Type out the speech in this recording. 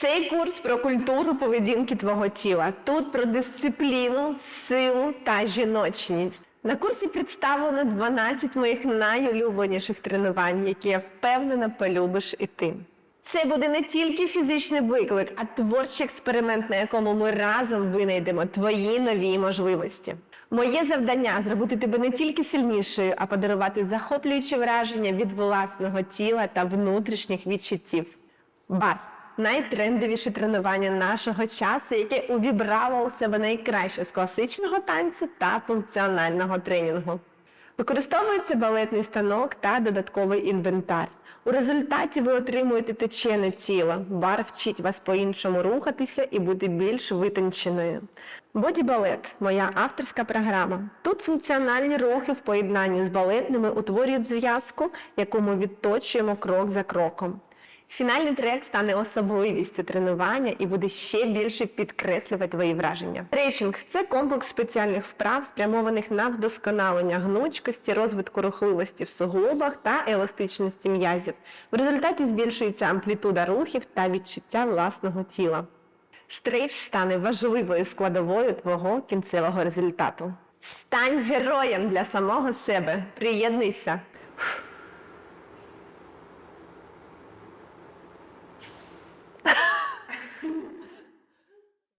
Цей курс про культуру поведінки твого тіла. Тут про дисципліну, силу та жіночність. На курсі представлено 12 моїх найулюбленіших тренувань, які я впевнена полюбиш і ти. Це буде не тільки фізичний виклик, а творчий експеримент, на якому ми разом винайдемо твої нові можливості. Моє завдання зробити тебе не тільки сильнішою, а подарувати захоплюючі враження від власного тіла та внутрішніх відчуттів. Бар найтрендовіше тренування нашого часу, яке увібрало у себе найкраще з класичного танцю та функціонального тренінгу. Використовується балетний станок та додатковий інвентар. У результаті ви отримуєте точене тіло. Бар вчить вас по-іншому рухатися і бути більш витонченою. Бодібалет моя авторська програма. Тут функціональні рухи в поєднанні з балетними утворюють зв'язку, яку ми відточуємо крок за кроком. Фінальний трек стане особливістю тренування і буде ще більше підкреслювати твої враження. Трейчинг це комплекс спеціальних вправ, спрямованих на вдосконалення гнучкості, розвитку рухливості в суглобах та еластичності м'язів. В результаті збільшується амплітуда рухів та відчуття власного тіла. Стрейч стане важливою складовою твого кінцевого результату. Стань героєм для самого себе. Приєднуйся.